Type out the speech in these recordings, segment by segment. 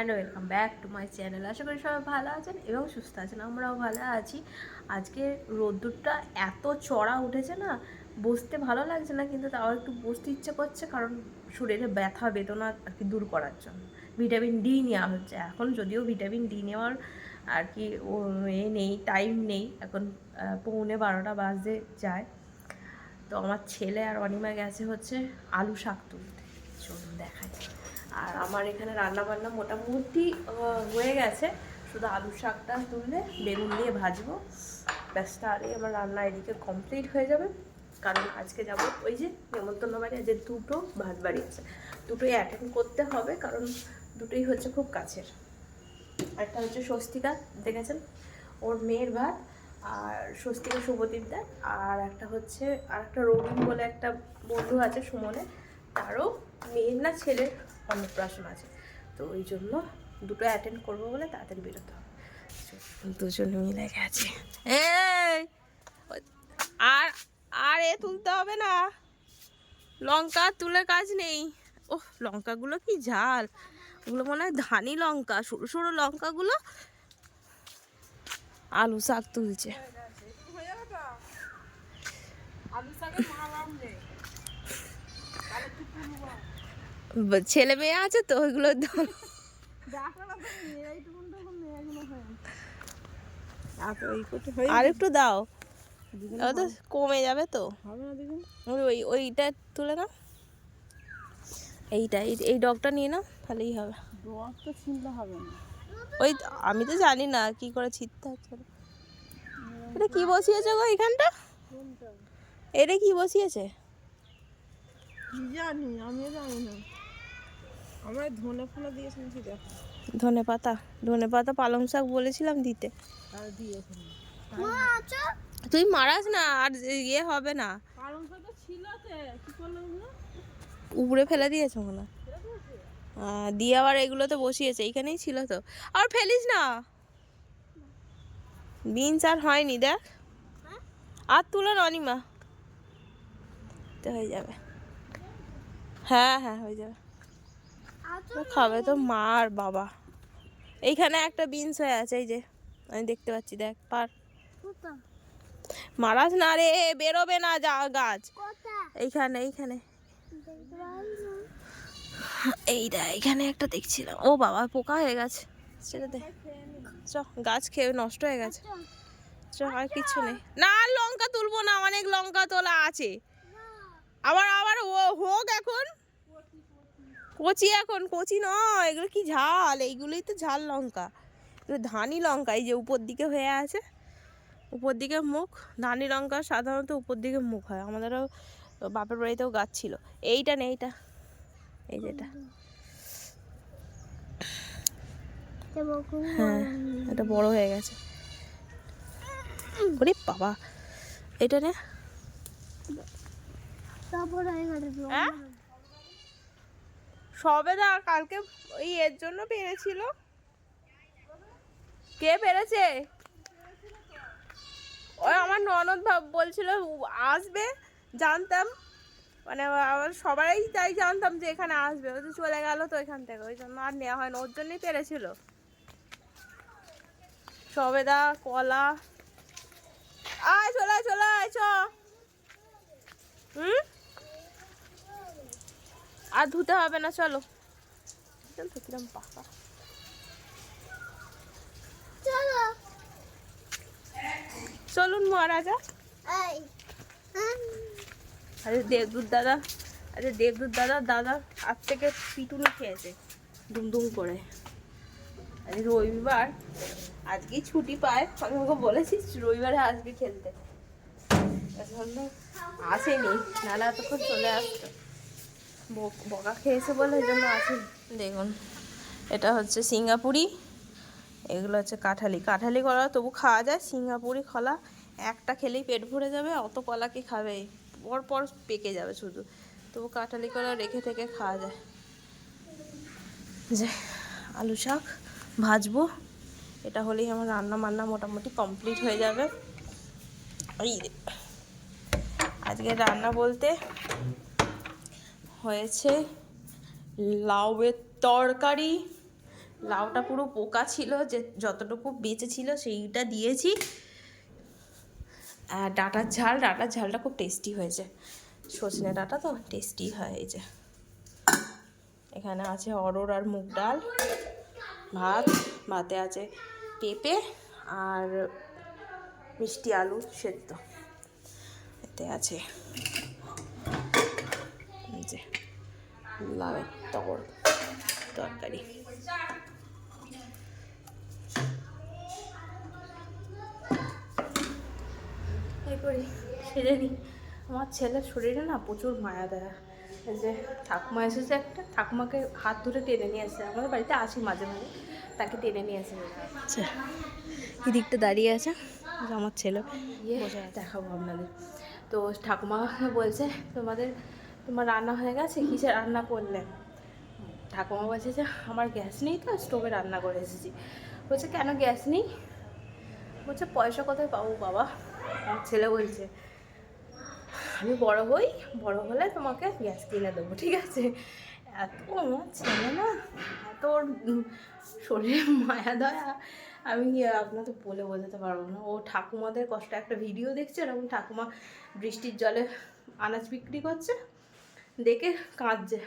And welcome back to my channel আশা করি সবাই ভালো আছেন এবং সুস্থ আছেন, আমরাও ভালো আছি। আজকে রোদ্দুরটা এত চড়া উঠেছে না, বসতে ভালো লাগছে না, কিন্তু তাও একটু বসতে ইচ্ছে করছে কারণ শরীরে ব্যথা, বেদনা আর কি দূর করার জন্য। ভিটামিন ডি নেওয়া হচ্ছে। এখন যদিও ভিটামিন ডি নেওয়ার আর কি ও এ নেই টাইম নেই, এখন পৌনে বারোটা বাজতে যায়। তো আমার ছেলে আর অনিমা গেছে হচ্ছে আলু শাক তুলতে। চলুন দেখাই। আর আমার এখানে রান্না বান্না মোটামুটি হয়ে গেছে। শুধু আলু শাকটা তুললে বেগুন দিয়ে ভাজবো। ব্যাস তাহলেই আমার রান্না এদিকে কমপ্লিট হয়ে যাবে। কারণ আজকে যাব ওই যে নেমন্তন্ন বাড়ি যে দুটো ভাত বাড়ি আছে। দুটোই অ্যাটেন্ড করতে হবে, কারণ দুটোই হচ্ছে খুব কাছের। একটা হচ্ছে স্বস্তিকা, দেখেছেন? ওর মেয়ের ভাত আর স্বস্তিকা শুভদীপ দেয় আর একটা হচ্ছে, আর একটা রবিন বলে একটা বন্ধু আছে সুমনে তারও মেয়ের না ছেলের অন্নপ্রাশন আছে। তো ওই জন্য দুটো অ্যাটেন্ড করব বলে তাড়াতাড়ি বেরোতে হবে। দুজনে মিলে গেছে। আর আর এ তুলতে হবে না। লঙ্কা তুলে কাজ নেই। ও লঙ্কাগুলো কি ঝাল। ওগুলো মনে হয় ধানি লঙ্কা, সরু সরু লঙ্কাগুলো আলু শাক তুলছে। ছেলে মেয়ে আছে তো ওইগুলো। আর একটু দাও। তো কমে যাবে তো। ওই ওই ওইটা তুলে না এইটা এই- ডগটা নিয়ে নাও তাহলেই হবে। ওই আমি তো জানি না কি করে ছিটতে হচ্ছে এটা কি বসিয়েছে গো এখানটা? এটা কি বসিয়েছে? জানি আমিও জানি না। আমার ধনে ফোনে দিয়েছে নাকি দেখো ধনে পাতা। ধনে পাতা পালং শাক বলেছিলাম দিতে। আর দিয়েছে তুই মারাস না আর ইয়ে হবে না। পালং শাক তো ছিল তে কি করল উপরে ফেলে দিয়েছে মনে হয়। দিয়ে আবার এগুলো তো বসিয়েছে এইখানেই ছিল তো। আর ফেলিস না। বিনস আর হয়নি দেখ। আর তুলে অনিমা। তো হয়ে যাবে। হ্যাঁ হ্যাঁ হয়ে যাবে। খাবে তো মা আর বাবা। এইখানে একটা বিনস হয়ে আছে এই যে আমি দেখতে পাচ্ছি দেখ পার। মারাস না রে বেরোবে না যা গাছ। এইখানে এইখানে। এইটা এখানে একটা দেখছিলাম। ও বাবা পোকা হয়ে গেছে। সেটা দে চ গাছ খেয়ে নষ্ট হয়ে গেছে। চ আর কিছু নেই। না আর লঙ্কা তুলবো না অনেক লঙ্কা তোলা আছে। আবার আবার ও হোক এখন। কচি এখন কচি নয় এগুলো কি ঝাল? এইগুলোই তো ঝাল লঙ্কা। ধানি লঙ্কা এই যে উপর দিকে হয়ে আছে উপর দিকে মুখ। ধানি লঙ্কা সাধারণত উপর দিকে মুখ হয়। আমাদেরও বাপের বাড়িতেও গাছ ছিল। এইটা নেই এইটা। এই যেটা হ্যাঁ এটা বড় হয়ে গেছে। ওরে বাবা এটা নে। হ্যাঁ? সবে না, কালকে ওই এর জন্য পেরেছিল। কে পেরেছে? ওই আমার ননদ ভাব বলছিল আসবে? জানতাম। মানে আমার সবাই তাই জানতাম যে এখানে আসবে। ও তো চলে গেল তো এখান থেকে। ওই জন্য আর নেওয়া হয় না ওর জন্যই পেরেছিল। সবেদা, কলা। আয়, চলে চলে আয়, চ। হুম? আর ধুতে হবে না চলো। তো কিরম পাকা। চলুন মহারাজা। আরে দেবদূত দাদা আরে দেবদূত দাদা দাদা আজ থেকে পিটুনি খেয়েছে দুমদুম করে। আরে রবিবার আজকেই ছুটি পায় আমি ওকে বলেছি রবিবারে আসবে খেলতে। আসেনি নাহলে এতক্ষণ চলে আসতো। বকা খেয়েছে বলে এই জন্য আছে। দেখুন, এটা হচ্ছে সিঙ্গাপুরি, এগুলো হচ্ছে কাঁঠালি। কাঁঠালি কলা তবু খাওয়া যায়, সিঙ্গাপুরি কলা একটা খেলেই পেট ভরে যাবে, অত কলা কি খাবে? পর পর পেকে যাবে শুধু। তবু কাঁঠালি কলা রেখে থেকে খাওয়া যায়। যে আলু শাক ভাজবো। এটা হলেই আমার রান্না বান্না মোটামুটি কমপ্লিট হয়ে যাবে। এই আজকে রান্না বলতে হয়েছে লাউয়ের তরকারি। লাউটা পুরো পোকা ছিল, যে যতটুকু বেঁচে ছিল সেইটা দিয়েছি। আর ডাটার ঝাল, ডাটার ঝালটা খুব টেস্টি হয়েছে। সজনে ডাটা তো টেস্টি হয়েছে। এখানে আছে অরোর আর মুগ ডাল, ভাত, ভাতে আছে পেঁপে আর মিষ্টি আলু সেদ্ধ। এতে আছে এই যে তর তরকারি। এই করি সেরে নিই আমার ছেলের শরীরে না প্রচুর মায়া দেয়। এই যে ঠাকুমা এসেছে একটা ঠাকুমাকে হাত ধরে টেনে নিয়ে আসছে আমাদের বাড়িতে আসি মাঝে মাঝে তাকে টেনে নিয়ে আসে। আচ্ছা এদিকটা দাঁড়িয়ে আছে? আমার ছেলে বসে দেখাবো আপনাদের। তো ঠাকুমা বলছে তোমাদের তোমার রান্না হয়ে গেছে? কিসে রান্না করলে? ঠাকুমা বলছে যে, আমার গ্যাস নেই তো, স্টোভে রান্না করে এসেছি। বলছে, কেন গ্যাস নেই? বলছে, পয়সা কোথায় পাবো বাবা? আমার ছেলে বলছে, আমি বড় হই, বড় হলে তোমাকে গ্যাস কিনে দেবো, ঠিক আছে? এত আমার ছেলে না, এত শরীরে মায়া, দয়া, আমি আপনাদের বলে বোঝাতে পারব না। ও ঠাকুমাদের কষ্ট, একটা ভিডিও দেখছে, এরকম ঠাকুমা বৃষ্টির জলে আনাজ বিক্রি করছে দেখে কাঁদছে।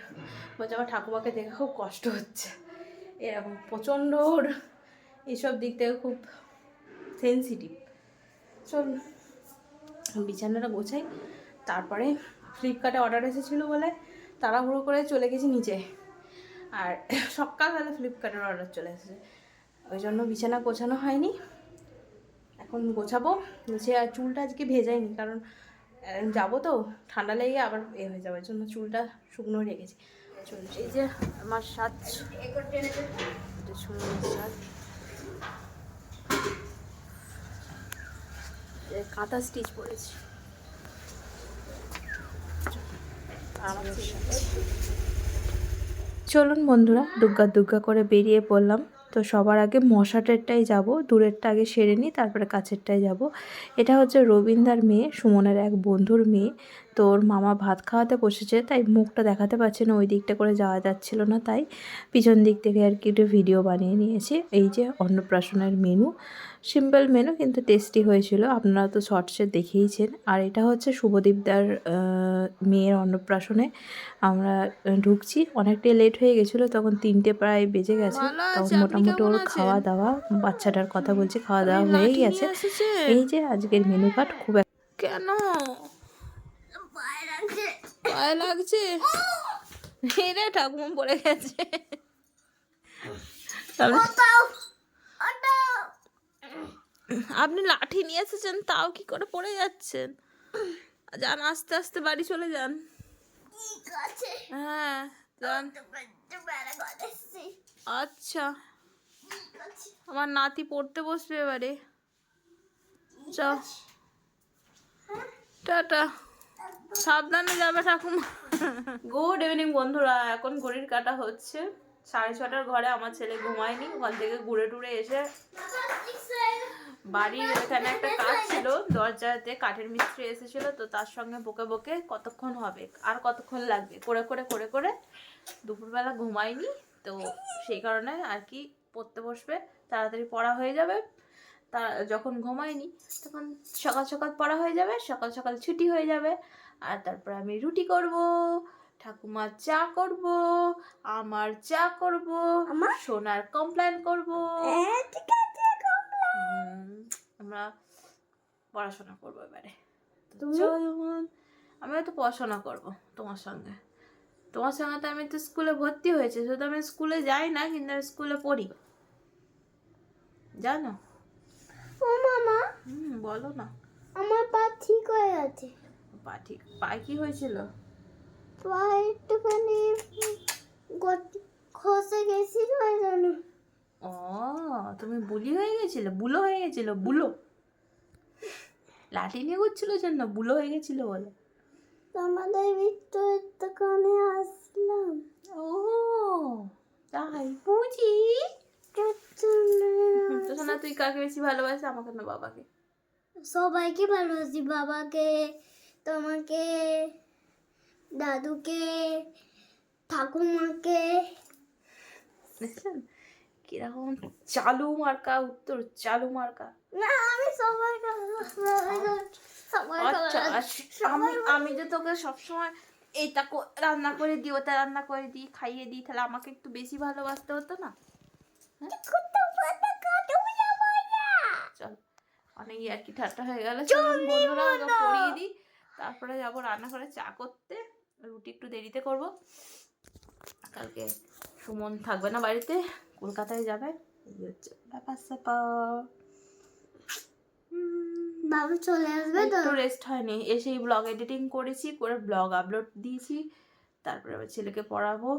বলছে, আমার ঠাকুমাকে দেখে খুব কষ্ট হচ্ছে। এরকম প্রচণ্ড ওর এইসব দিক থেকে খুব সেন্সিটিভ চল, বিছানাটা গোছাই। তারপরে ফ্লিপকার্টে অর্ডার এসেছিল বলে তাড়াহুড়ো করে চলে গেছি নিচে। আর সকালবেলা ফ্লিপকার্টের অর্ডার চলে এসেছে। ওই জন্য বিছানা গোছানো হয়নি। এখন গোছাবো। নিচে আর চুলটা আজকে ভেজাইনি, কারণ যাব তো। ঠান্ডা লেগে আবার এ হয়ে ওই জন্য চুলটা শুকনো রেখেছি। চল, এই যে আমার এ কাঁথা স্টিচ পরেছি। চলুন বন্ধুরা দুগ্গা দুগ্গা করে বেরিয়ে পড়লাম। তো সবার আগে মশাটেরটাই যাব, দূরেরটা আগে সেরে নিই, তারপরে কাছেরটাই যাব। এটা হচ্ছে রবীন্দার মেয়ে, সুমনের এক বন্ধুর মেয়ে। তো ওর মামা ভাত খাওয়াতে বসেছে তাই মুখটা দেখাতে পারছে না ওই দিকটা করে যাওয়া যাচ্ছিল না তাই পিছন দিক থেকে আর কি একটু ভিডিও বানিয়ে নিয়েছি। এই যে অন্নপ্রাশনের মেনু সিম্পল মেনু কিন্তু টেস্টি হয়েছিল আপনারা তো শর্টসে দেখেইছেন। আর এটা হচ্ছে শুভদীপদার মেয়ের অন্নপ্রাশনে আমরা ঢুকছি অনেকটাই লেট হয়ে গেছিল তখন তিনটে প্রায় বেজে গেছে তখন মোটামুটি ওর খাওয়া দাওয়া বাচ্চাটার কথা বলছি খাওয়া দাওয়া হয়েই গেছে। এই যে আজকের মেনু কার্ড খুব কেন? পায়ে লাগছে। রে ঠাকুমা পড়ে গেছে। আপনি লাঠি নিয়ে এসেছেন তাও কি করে পড়ে যাচ্ছেন? যান আস্তে আস্তে বাড়ি চলে যান। হ্যাঁ যান। আচ্ছা। আমার নাতি পড়তে বসবে এবারে। চ টাটা। সাবধানে যাবে ঠাকুমা। গুড ইভিনিং বন্ধুরা, এখন ঘড়ির কাটা হচ্ছে। সাড়ে ছটার ঘরে আমার ছেলে ঘুমায়নি ওখান থেকে ঘুরে টুরে এসে বাড়ির এখানে একটা কাজ ছিল, দরজাতে কাঠের মিস্ত্রি এসেছিল, তো তার সঙ্গে বকে বকে কতক্ষণ হবে, আর কতক্ষণ লাগবে? করে করে করে করে দুপুরবেলা ঘুমায়নি, তো সেই কারণে আর কি পড়তে বসবে, তাড়াতাড়ি পড়া হয়ে যাবে। তা যখন ঘুমায়নি, তখন সকাল সকাল পড়া হয়ে যাবে, সকাল সকাল ছুটি হয়ে যাবে আর তারপর আমি রুটি করব ঠাকুমার চা করব আমার চা করব আমার? সোনার কমপ্লেন করব। আমরা পড়াশোনা করব এবারে। আমিও তো পড়াশোনা করব তোমার সঙ্গে। তোমার সঙ্গে তো আমি তো স্কুলে ভর্তি হয়েছে শুধু আমি স্কুলে যাই না কিন্তু আমি স্কুলে পড়ি। জানো? ও মামা। হুম বলো না। আমার পা ঠিক হয়ে গেছে। পা ঠিক পায়ে কি হয়েছিল? পা একটুখানি খসে গেছিল ওই জন্য ও তুমি বুলি হয়ে গেছিলে বুলো হয়ে গেছিল বুলো। লাঠি নিয়ে ঘুরছিল জন্য বুলো হয়ে গেছিল বলে। তোমাদের ভিতরে দোকানে আসলাম। ও তাই? বুঝি তো তুই কাকে বেশি ভালোবাসে? আমাকে না বাবাকে। সবাইকে ভালোবাসি বাবাকে তোমাকে দাদুকে ঠাকুমাকে। কীরকম চালু মার্কা উত্তর চালু মার্কা। না আমি সবাই আচ্ছা আচ্ছা। আমি আমি যে তোকে সবসময় এইটা কো- রান্না করে দিই ওটা রান্না করে দিই খাইয়ে দিই তাহলে আমাকে একটু বেশি ভালোবাসতে হতো না? চল অনেক আর কি ঠাট্টা হয়ে গেল। পড়িয়ে দিই। তারপরে যাব রান্না করে চা করতে রুটি একটু দেরিতে করব। কালকে সুমন থাকবে না বাড়িতে কলকাতায় যাবে। এই হচ্ছে ব্যাপার স্যাপার। বাবু চলে আসবে তো? রেস্ট হয়নি। এসেই ব্লগ এডিটিং করেছি করে ব্লগ আপলোড দিয়েছি। তারপরে আবার ছেলেকে পড়াবো।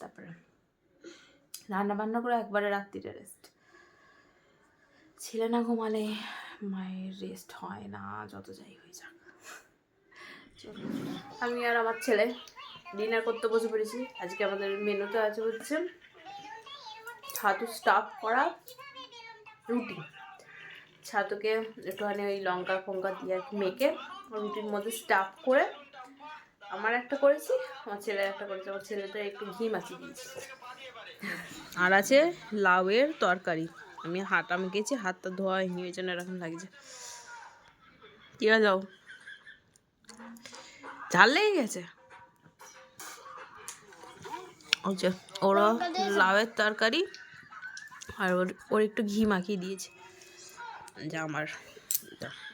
তারপরে রান্না বান্না করে একবারে রাত্রিরে রেস্ট ছেলে না ঘুমালে মায়ের রেস্ট হয় না যত যাই হয়ে যাক। আমি আর আমার ছেলে ডিনার করতে বসে পড়েছি। আজকে আমাদের মেনুতে আছে হচ্ছে ছাতু স্টাফ করা রুটি। ছাতুকে একটুখানি ওই লঙ্কা ফঙ্কা দিয়ে মেখে রুটির মধ্যে স্টাফ করে আমার একটা করেছি, আমার ছেলের একটা করেছি। আমার ছেলেটা একটু ঘি মাখিয়ে দিয়েছি। আর আছে লাউয়ের তরকারি। আমি হাতা মেখেছি হাতটা ধোয়া হয়নি এরকম লাগছে। কি যাও ঝাল লেগে গেছে? ওই যে ওরা লাউয়ের তরকারি আর ওর ওর একটু ঘি মাখিয়ে দিয়েছে। যা আমার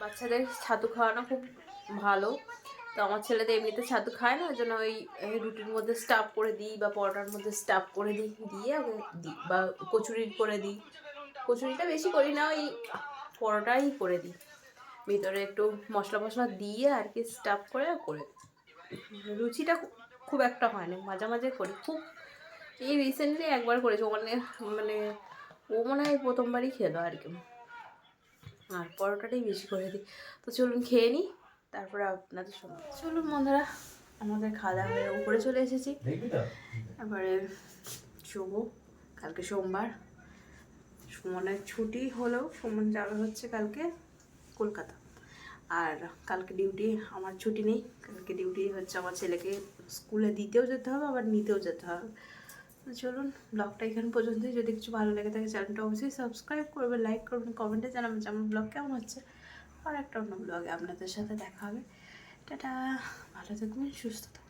বাচ্চাদের ছাতু খাওয়ানো খুব ভালো। তো আমার ছেলে তো এমনিতে ছাতু খায় না, ওই জন্য ওই রুটির মধ্যে স্টাফ করে দিই বা পরোটার মধ্যে স্টাফ করে দিই, দিয়ে ওকে দিই বা কচুরি করে দিই। কচুরিটা বেশি করি না, ওই পরোটাই করে দিই। ভিতরে একটু মশলা মশলা দিয়ে আর কি স্টাফ করে করে দিই। রুচিটা খুব একটা হয় না মাঝে মাঝে করি। খুব এই রিসেন্টলি একবার করেছি মানে মানে ও মনে হয় প্রথমবারই খেলো আর কি। আর পরোটাটাই বেশি করে দিই। তো চলুন খেয়ে নিই তারপরে আপনাদের সঙ্গে। চলুন বন্ধুরা আমাদের খাওয়া দাওয়া হয়ে উপরে চলে এসেছি। তারপরে শুভ কালকে সোমবার। সুমনের ছুটি হলেও সুমন যাবে হচ্ছে কালকে কলকাতা। আর কালকে ডিউটি আমার ছুটি নেই। কালকে ডিউটি হচ্ছে আমার ছেলেকে স্কুলে দিতেও যেতে হবে, আবার নিতেও যেতে হবে। চলুন ব্লগটা এখানে পর্যন্তই। যদি কিছু ভালো লেগে থাকে চ্যানেলটা অবশ্যই সাবস্ক্রাইব করবে লাইক করবেন কমেন্টে জানাবেন যে আমার ব্লগ কেমন হচ্ছে। আর একটা অন্য ব্লগে আপনাদের সাথে দেখা হবে। টাটা! ভালো থাকবেন, সুস্থ থাকবেন।